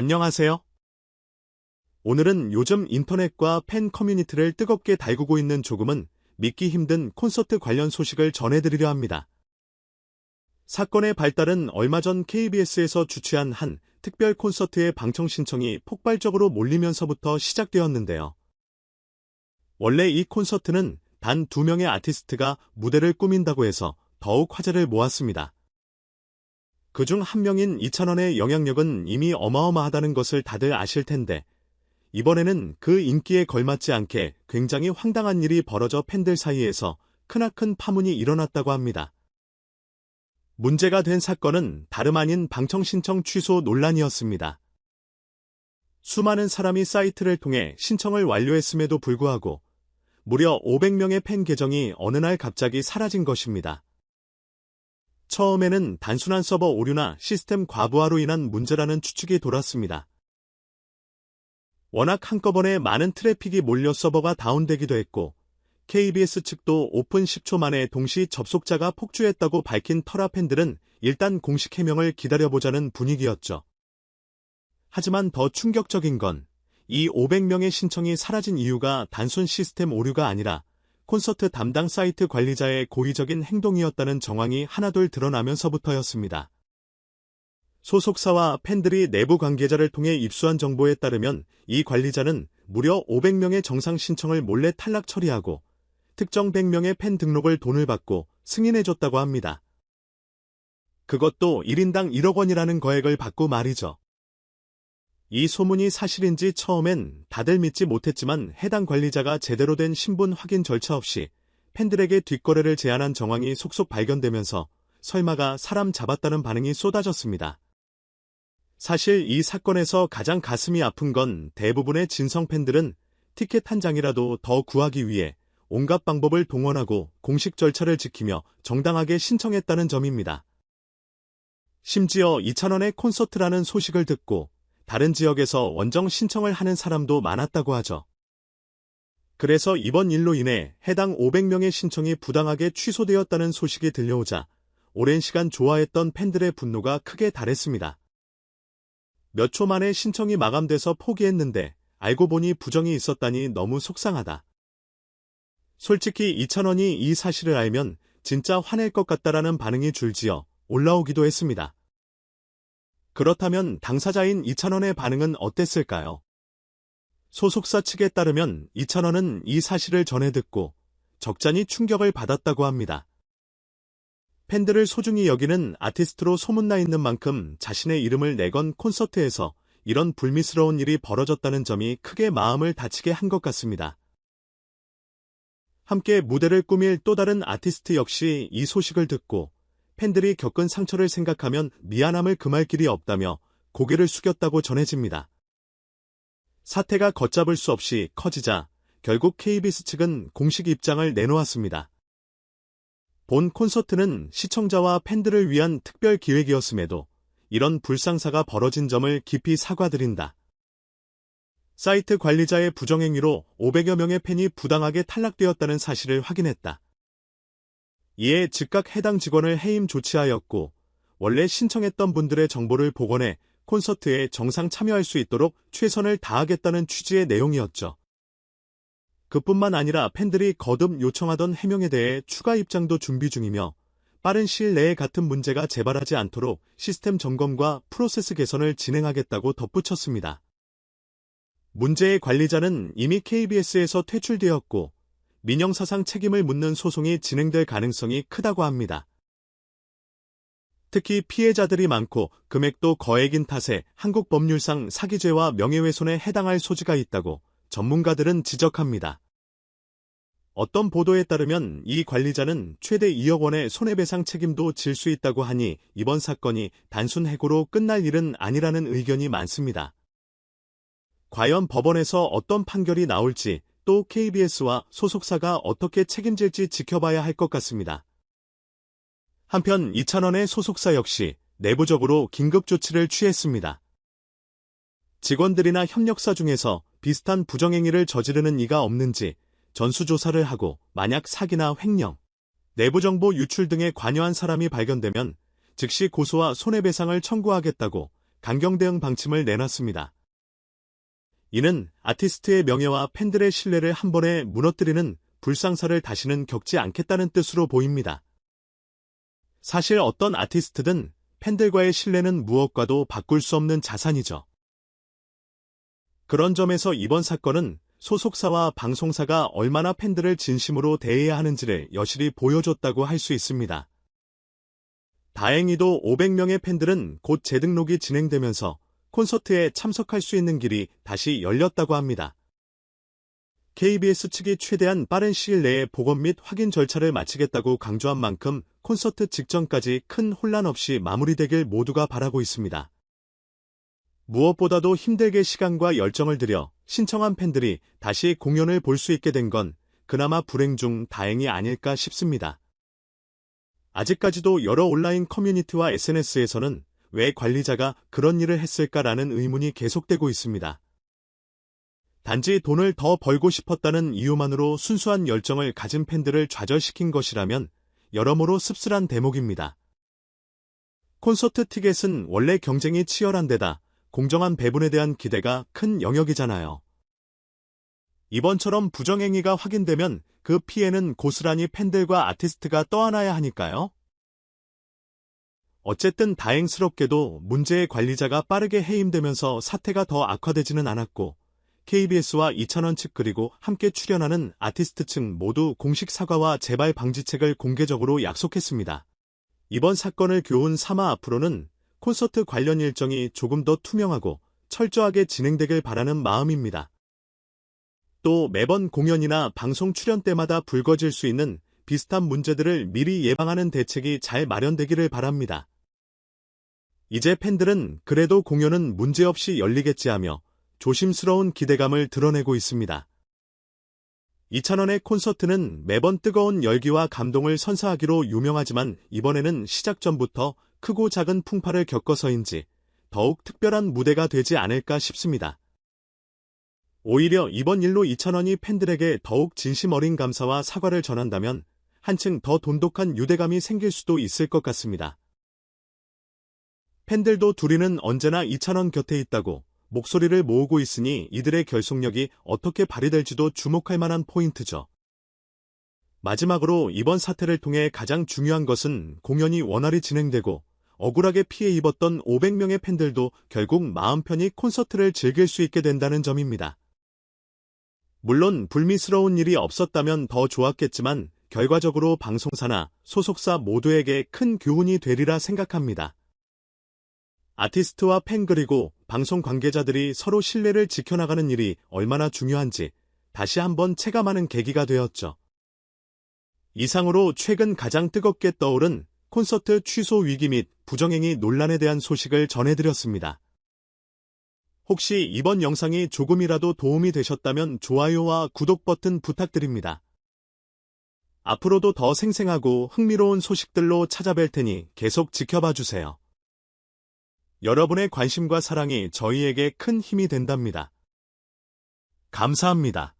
안녕하세요. 오늘은 요즘 인터넷과 팬 커뮤니티를 뜨겁게 달구고 있는 조금은 믿기 힘든 콘서트 관련 소식을 전해드리려 합니다. 사건의 발달은 얼마 전 KBS에서 주최한 한 특별 콘서트의 방청 신청이 폭발적으로 몰리면서부터 시작되었는데요. 원래 이 콘서트는 단 두 명의 아티스트가 무대를 꾸민다고 해서 더욱 화제를 모았습니다. 그중 한 명인 이찬원의 영향력은 이미 어마어마하다는 것을 다들 아실 텐데 이번에는 그 인기에 걸맞지 않게 굉장히 황당한 일이 벌어져 팬들 사이에서 크나큰 파문이 일어났다고 합니다. 문제가 된 사건은 다름 아닌 방청 신청 취소 논란이었습니다. 수많은 사람이 사이트를 통해 신청을 완료했음에도 불구하고 무려 500명의 팬 계정이 어느 날 갑자기 사라진 것입니다. 처음에는 단순한 서버 오류나 시스템 과부하로 인한 문제라는 추측이 돌았습니다. 워낙 한꺼번에 많은 트래픽이 몰려 서버가 다운되기도 했고 KBS 측도 오픈 10초 만에 동시 접속자가 폭주했다고 밝힌 터라 팬들은 일단 공식 해명을 기다려보자는 분위기였죠. 하지만 더 충격적인 건 이 500명의 신청이 사라진 이유가 단순 시스템 오류가 아니라 콘서트 담당 사이트 관리자의 고의적인 행동이었다는 정황이 하나둘 드러나면서부터였습니다. 소속사와 팬들이 내부 관계자를 통해 입수한 정보에 따르면 이 관리자는 무려 500명의 정상 신청을 몰래 탈락 처리하고 특정 100명의 팬 등록을 돈을 받고 승인해줬다고 합니다. 그것도 1인당 1억 원이라는 거액을 받고 말이죠. 이 소문이 사실인지 처음엔 다들 믿지 못했지만 해당 관리자가 제대로 된 신분 확인 절차 없이 팬들에게 뒷거래를 제안한 정황이 속속 발견되면서 설마가 사람 잡았다는 반응이 쏟아졌습니다. 사실 이 사건에서 가장 가슴이 아픈 건 대부분의 진성 팬들은 티켓 한 장이라도 더 구하기 위해 온갖 방법을 동원하고 공식 절차를 지키며 정당하게 신청했다는 점입니다. 심지어 2,000원의 콘서트라는 소식을 듣고 다른 지역에서 원정 신청을 하는 사람도 많았다고 하죠. 그래서 이번 일로 인해 해당 500명의 신청이 부당하게 취소되었다는 소식이 들려오자 오랜 시간 좋아했던 팬들의 분노가 크게 달했습니다. 몇 초 만에 신청이 마감돼서 포기했는데 알고 보니 부정이 있었다니 너무 속상하다. 솔직히 2,000원이 이 사실을 알면 진짜 화낼 것 같다라는 반응이 줄지어 올라오기도 했습니다. 그렇다면 당사자인 이찬원의 반응은 어땠을까요? 소속사 측에 따르면 이찬원은 이 사실을 전해 듣고 적잖이 충격을 받았다고 합니다. 팬들을 소중히 여기는 아티스트로 소문나 있는 만큼 자신의 이름을 내건 콘서트에서 이런 불미스러운 일이 벌어졌다는 점이 크게 마음을 다치게 한 것 같습니다. 함께 무대를 꾸밀 또 다른 아티스트 역시 이 소식을 듣고 팬들이 겪은 상처를 생각하면 미안함을 금할 길이 없다며 고개를 숙였다고 전해집니다. 사태가 걷잡을 수 없이 커지자 결국 KBS 측은 공식 입장을 내놓았습니다. 본 콘서트는 시청자와 팬들을 위한 특별 기획이었음에도 이런 불상사가 벌어진 점을 깊이 사과드린다. 사이트 관리자의 부정행위로 500여 명의 팬이 부당하게 탈락되었다는 사실을 확인했다. 이에 즉각 해당 직원을 해임 조치하였고 원래 신청했던 분들의 정보를 복원해 콘서트에 정상 참여할 수 있도록 최선을 다하겠다는 취지의 내용이었죠. 그뿐만 아니라 팬들이 거듭 요청하던 해명에 대해 추가 입장도 준비 중이며 빠른 시일 내에 같은 문제가 재발하지 않도록 시스템 점검과 프로세스 개선을 진행하겠다고 덧붙였습니다. 문제의 관리자는 이미 KBS에서 퇴출되었고 민영사상 책임을 묻는 소송이 진행될 가능성이 크다고 합니다. 특히 피해자들이 많고 금액도 거액인 탓에 한국 법률상 사기죄와 명예훼손에 해당할 소지가 있다고 전문가들은 지적합니다. 어떤 보도에 따르면 이 관리자는 최대 2억 원의 손해배상 책임도 질 수 있다고 하니 이번 사건이 단순 해고로 끝날 일은 아니라는 의견이 많습니다. 과연 법원에서 어떤 판결이 나올지 또 KBS와 소속사가 어떻게 책임질지 지켜봐야 할 것 같습니다. 한편 이찬원의 소속사 역시 내부적으로 긴급 조치를 취했습니다. 직원들이나 협력사 중에서 비슷한 부정행위를 저지르는 이가 없는지 전수조사를 하고 만약 사기나 횡령, 내부정보 유출 등에 관여한 사람이 발견되면 즉시 고소와 손해배상을 청구하겠다고 강경 대응 방침을 내놨습니다. 이는 아티스트의 명예와 팬들의 신뢰를 한 번에 무너뜨리는 불상사를 다시는 겪지 않겠다는 뜻으로 보입니다. 사실 어떤 아티스트든 팬들과의 신뢰는 무엇과도 바꿀 수 없는 자산이죠. 그런 점에서 이번 사건은 소속사와 방송사가 얼마나 팬들을 진심으로 대해야 하는지를 여실히 보여줬다고 할 수 있습니다. 다행히도 500명의 팬들은 곧 재등록이 진행되면서 콘서트에 참석할 수 있는 길이 다시 열렸다고 합니다. KBS 측이 최대한 빠른 시일 내에 복원 및 확인 절차를 마치겠다고 강조한 만큼 콘서트 직전까지 큰 혼란 없이 마무리되길 모두가 바라고 있습니다. 무엇보다도 힘들게 시간과 열정을 들여 신청한 팬들이 다시 공연을 볼 수 있게 된 건 그나마 불행 중 다행이 아닐까 싶습니다. 아직까지도 여러 온라인 커뮤니티와 SNS에서는 왜 관리자가 그런 일을 했을까라는 의문이 계속되고 있습니다. 단지 돈을 더 벌고 싶었다는 이유만으로 순수한 열정을 가진 팬들을 좌절시킨 것이라면 여러모로 씁쓸한 대목입니다. 콘서트 티켓은 원래 경쟁이 치열한 데다 공정한 배분에 대한 기대가 큰 영역이잖아요. 이번처럼 부정행위가 확인되면 그 피해는 고스란히 팬들과 아티스트가 떠안아야 하니까요. 어쨌든 다행스럽게도 문제의 관리자가 빠르게 해임되면서 사태가 더 악화되지는 않았고 KBS와 이찬원 측 그리고 함께 출연하는 아티스트 측 모두 공식 사과와 재발 방지책을 공개적으로 약속했습니다. 이번 사건을 교훈 삼아 앞으로는 콘서트 관련 일정이 조금 더 투명하고 철저하게 진행되길 바라는 마음입니다. 또 매번 공연이나 방송 출연 때마다 불거질 수 있는 비슷한 문제들을 미리 예방하는 대책이 잘 마련되기를 바랍니다. 이제 팬들은 그래도 공연은 문제없이 열리겠지 하며 조심스러운 기대감을 드러내고 있습니다. 이찬원의 콘서트는 매번 뜨거운 열기와 감동을 선사하기로 유명하지만 이번에는 시작 전부터 크고 작은 풍파를 겪어서인지 더욱 특별한 무대가 되지 않을까 싶습니다. 오히려 이번 일로 이찬원이 팬들에게 더욱 진심 어린 감사와 사과를 전한다면 한층 더 돈독한 유대감이 생길 수도 있을 것 같습니다. 팬들도 둘이는 언제나 이찬원 곁에 있다고 목소리를 모으고 있으니 이들의 결속력이 어떻게 발휘될지도 주목할 만한 포인트죠. 마지막으로 이번 사태를 통해 가장 중요한 것은 공연이 원활히 진행되고 억울하게 피해 입었던 500명의 팬들도 결국 마음 편히 콘서트를 즐길 수 있게 된다는 점입니다. 물론 불미스러운 일이 없었다면 더 좋았겠지만 결과적으로 방송사나 소속사 모두에게 큰 교훈이 되리라 생각합니다. 아티스트와 팬 그리고 방송 관계자들이 서로 신뢰를 지켜나가는 일이 얼마나 중요한지 다시 한번 체감하는 계기가 되었죠. 이상으로 최근 가장 뜨겁게 떠오른 콘서트 취소 위기 및 부정행위 논란에 대한 소식을 전해드렸습니다. 혹시 이번 영상이 조금이라도 도움이 되셨다면 좋아요와 구독 버튼 부탁드립니다. 앞으로도 더 생생하고 흥미로운 소식들로 찾아뵐 테니 계속 지켜봐 주세요. 여러분의 관심과 사랑이 저희에게 큰 힘이 된답니다. 감사합니다.